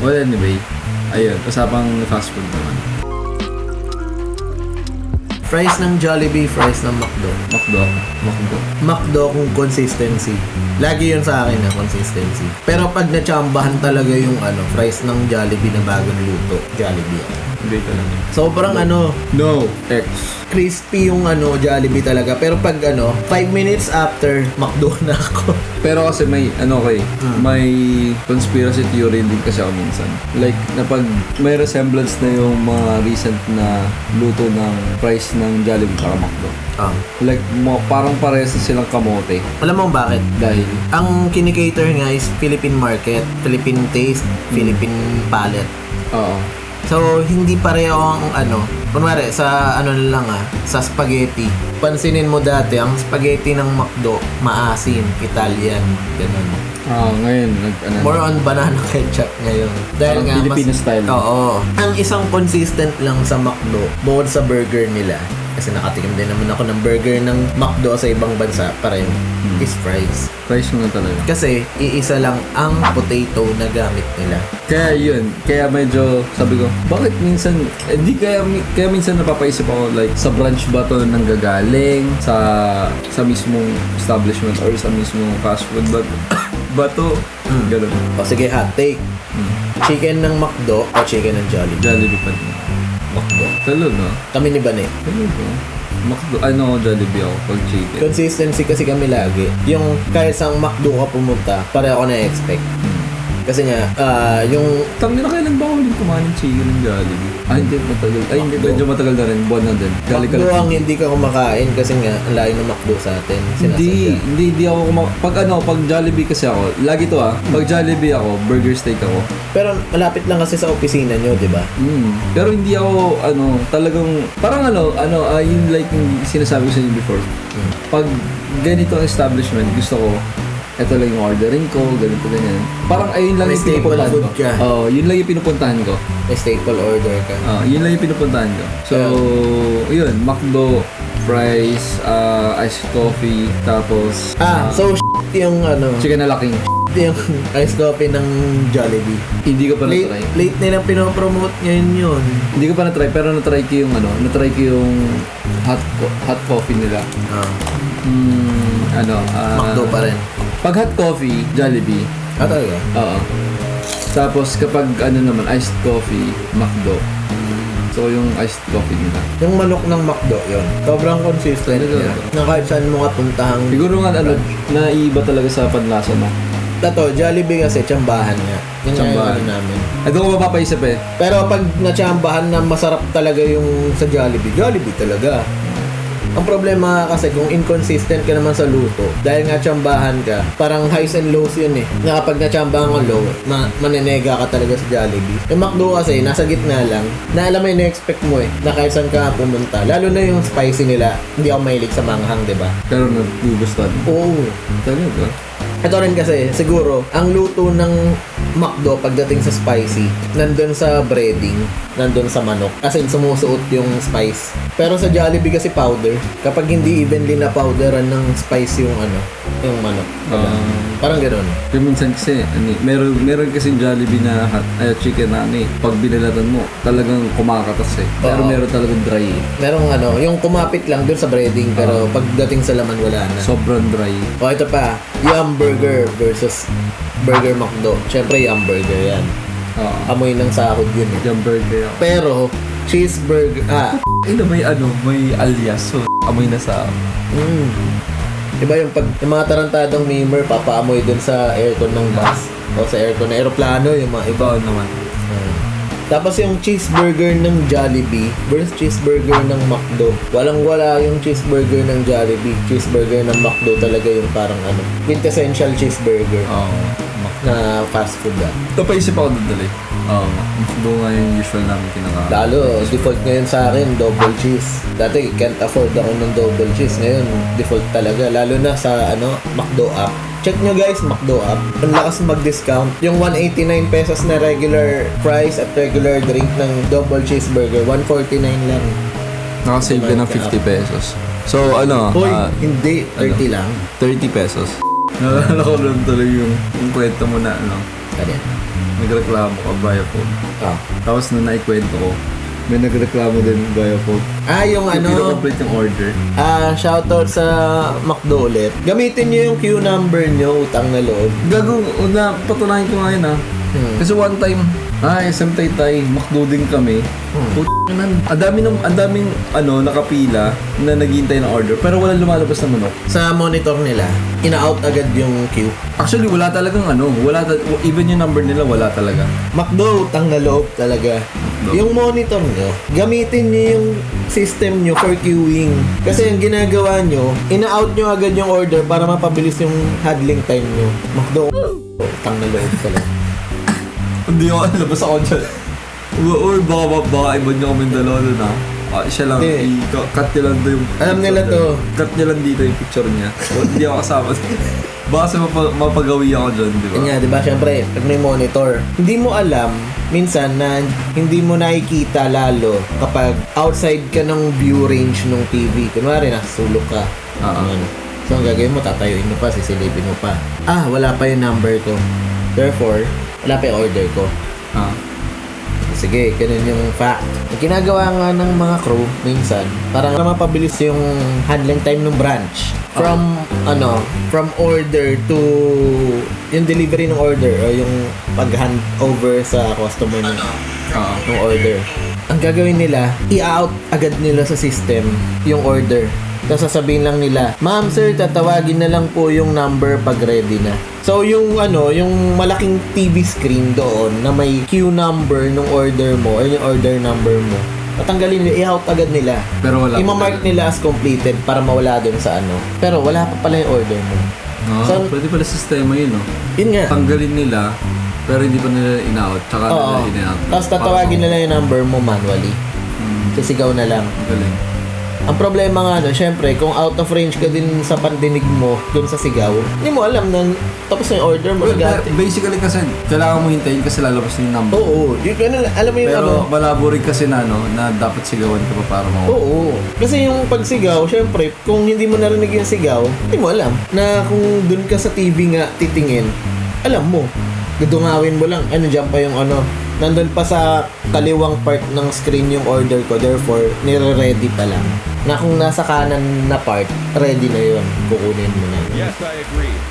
Well, anyway. Ayun, usapang fast food naman. Fries ng Jollibee, fries ng McDo. McDo. McDo. McDo kung consistency. Lagi yun sa akin na consistency. Pero pag natsambahan talaga yung ano, fries ng Jollibee na bagong luto, Jollibee. Hindi talaga. Sobrang ano, No. X. crispy yung ano, Jollibee talaga. Pero pag ano, 5 minutes after, McDo na ako. Pero kasi may, ano kay, may conspiracy theory din kasi ako minsan. Like, na pag may resemblance na yung mga recent na luto ng price ng Jollibee para McDo. Ah. Like, mo, parang parehas na silang kamote. Alam mo bakit? Dahil, Ang kinikater nga is Philippine market, Philippine taste, Philippine palate. oo. So, hindi pareho ang ano. Kunwari, sa ano na lang ah, sa spaghetti. Pansinin mo dati, ang spaghetti ng McDo, maasim, Italian, ganun. Ah, ngayon, nag, ano, More on banana ketchup ngayon. Dahil Parang nga, Filipino style. Oo. Ang isang consistent lang sa McDo, bukod sa burger nila, kasi nakatikim din naman ako ng burger ng McDo sa ibang bansa pa rin, Hmm. is fries. mo na talaga. Kasi, iisa lang ang potato na gamit nila. Kaya yun, kaya medyo sabi ko, bakit minsan, eh, di kaya, mi- kaya minsan napapaisip ako like sa branch ba to nang gagaling, sa sa mismong establishment or sa mismong fast food ba, ba to? Ganun. O sige, hot take. Chicken ng McDo o chicken ng Jollibee? Jollibee pa din. McDo. Talaga? Kami ni Bane. Talaga? Makdo, ano Jollibee ako pag chicken. Consistency kasi kami lagi. Yung kahit sa McDo ka pumunta, pare ako na-expect. Kasi nga, ah, yung Tang na kailan ba ako ulit kumain ng chicken ng Jollibee? Ah, hindi, matagal. Ay, hindi, medyo matagal na rin. Buwan na din. Galing ka McDo ang hindi ka kumakain kasi nga, ang layo ng McDo sa atin. Hindi, hindi, hindi ako kuma- Pag ano, pag Jollibee kasi ako, lagi to ah, pag Jollibee ako, burger steak ako. Pero malapit lang kasi sa opisina nyo, di ba? Mm. Pero hindi ako, ano, talagang, parang ano, ano, ah, yung like yung sinasabi ko sa inyo before. Pag ganito ang establishment, gusto ko, ito lang yung ordering ko, ganito, ganyan. Parang ayun lang May yung staple pinupuntahan food ko. ka. Oo, yun lang yung pinupuntahan ko. May staple order ka. Ah, yun lang yung pinupuntahan ko. So, yun, McDo, fries, ah, iced coffee, tapos Ah, so yung ano, chicken na laking. yung ice coffee ng Jollibee. Hindi ko pa Late, na-try. late nilang pinopromote ngayon yun. Hindi ko pa na-try, pero na-try ko yung ano, na-try ko yung hot co- hot coffee nila. Ah, Hmm, ano, ah, McDo pa rin. Pag hot coffee, Jollibee. Ah, talaga? Oo. Tapos kapag ano naman, iced coffee, McDo. So yung iced coffee nila. Yung manok ng McDo, yun. Sobrang consistent niya. Na kahit saan mo nga puntahang... Siguro nga ano, naiiba talaga sa panlasa mo. Tato, Jollibee kasi, tsambahan nga. Yun Tsambahan. ano namin. Ito ko mapapaisip eh. Pero pag natsambahan na masarap talaga yung sa Jollibee, Jollibee talaga. Ang problema kasi kung inconsistent ka naman sa luto, dahil nga tsambahan ka, parang highs and lows yun eh. Na kapag natsambahan ka low, ma manenega ka talaga sa Jollibee. Yung McDo kasi, nasa gitna lang, na alam mo yung expect mo eh, na kahit saan ka pumunta. Lalo na yung spicy nila, hindi ako mahilig sa manghang, di ba? Pero nagugustuhan. Oo. Talaga? Ito rin kasi, siguro, ang luto ng McDo pagdating sa spicy, nandun sa breading, nandun sa manok. As in, sumusuot yung spice. Pero sa Jollibee kasi powder. Kapag hindi evenly na powderan ng spice yung ano, yung manok. Ah. Parang ganun. Pero minsan kasi, ano, meron, meron kasi Jollibee na hot, eh, chicken na ano eh, pag binalatan mo, talagang kumakatas eh. Pero Oo. meron talagang dry eh. Merong ano, yung kumapit lang dun sa breading, pero pagdating sa laman, wala na. Sobrang dry. o ito pa, Yum Burger versus Burger McDo. Siyempre, Yum Burger yan. Oo. Amoy ng sahod yun eh. Yung burger ako. Pero, cheeseburger, ah, Ina, may ano, may alias. So, amoy na sa... Mm. Iba yung pag yung mga tarantadong mimer papaamoy dun sa aircon ng bus o sa aircon ng aeroplano yung mga iba. Iba naman. Tapos yung cheeseburger ng Jollibee versus cheeseburger ng McDo. Walang wala yung cheeseburger ng Jollibee. Cheeseburger ng McDo talaga yung parang ano, quintessential cheeseburger Oo. na fast food ah. Napaisip ako doon dali. Oo. Doon nga yung usual namin kinakain. Lalo, default ngayon sa akin, double cheese. Dati, can't afford ako ng double cheese. Ngayon, default talaga. Lalo na sa, ano, McDo app. Check nyo guys, McDo app. Ang lakas mag-discount. Yung 189 pesos na regular price at regular drink ng double cheeseburger, 149 lang. Nakasave ka ng 50 pesos. So, ano? Hoy, ah, hindi. 30 lang. 30 pesos. Naalala ko lang tuloy yung, yung kwento mo na ano. Ano yan? Nagreklamo ka via phone. Ah. Tapos nung naikwento ko, may nagreklamo din via phone. Ah, yung ano, complete yung order. ah, shoutout sa McDo ulit. Gamitin nyo yung queue number nyo, utang na loob. Gago, na patunayan ko ngayon ah. Hmm. Kasi one time, ah, SM Taytay, McDo din kami. Hmm. Ang dami ng ang daming ano nakapila na naghihintay ng order pero wala lumalabas na manok. Sa monitor nila, ina-out agad yung queue. Actually wala talagang ano, wala ta- even yung number nila wala talaga. McDo, utang na loob talaga. McDo. Yung monitor nyo, gamitin nyo yung system nyo for queuing. Kasi yung ginagawa nyo, ina-out nyo agad yung order para mapabilis yung handling time nyo. McDo, utang na loob talaga. Hindi ako labas ako dyan. Uy, baka, baka, baka iba niyo kami dalawa nun ah. Ah, siya lang, Hindi. i- cut niya lang yung Alam nila to. Cut niya lang dito yung picture niya. O, Hindi ako kasama. baka sa mapa- mapagawi ako dyan, di ba? Yan nga, di ba? Siyempre, pag may monitor, hindi mo alam, minsan na hindi mo nakikita lalo kapag outside ka ng view range ng TV. Kunwari, nakasulok ka. Oo. Ano. So, ang gagawin mo, tatayuin mo pa, sisilipin mo pa. Ah, wala pa yung number ko. Therefore, wala pa yung order ko. Ah. Sige, ganun yung fact. Ang ginagawa nga ng mga crew, minsan, parang mapabilis yung handling time ng branch. From, ano, from order to yung delivery ng order o yung pag-hand over sa customer ng, Ah. ng order. Ang gagawin nila, i-out agad nila sa system yung order. Tapos sasabihin lang nila, Ma'am, sir, tatawagin na lang po yung number pag ready na. So, yung ano, yung malaking TV screen doon na may queue number ng order mo, ay yung order number mo, tatanggalin nila, i-out agad nila. Pero wala talaga. nila as completed para mawala doon sa ano. Pero wala pa pala yung order mo. Ah, So- pwede pala sistema yun, no? Yun nga. Tanggalin nila, pero hindi pa nila in-out. Tsaka Oo. nila in-out. Tapos tatawagin nila yung number mo manually. Hmm, Sisigaw na lang. ang galing. Ang problema nga no, syempre, kung out of range ka din sa pandinig mo dun sa sigaw, hindi mo alam na tapos na yung order mo. Well, agad. basically kasi, kailangan mo hintayin kasi lalabas na yung number. Oo, yun, ganun, alam mo yung Pero ano. malabo rin kasi na, no, na dapat sigawan ka pa para mawala. Oo. Kasi yung pagsigaw, syempre, kung hindi mo narinig yung sigaw, hindi mo alam na kung dun ka sa TV nga titingin, alam mo. Dudungawin mo lang. Ano dyan pa yung ano, nandun pa sa kaliwang part ng screen yung order ko. Therefore, nire-ready pa lang. Na kung nasa kanan na part, ready na yun. Kukunin mo na. Yes, I agree.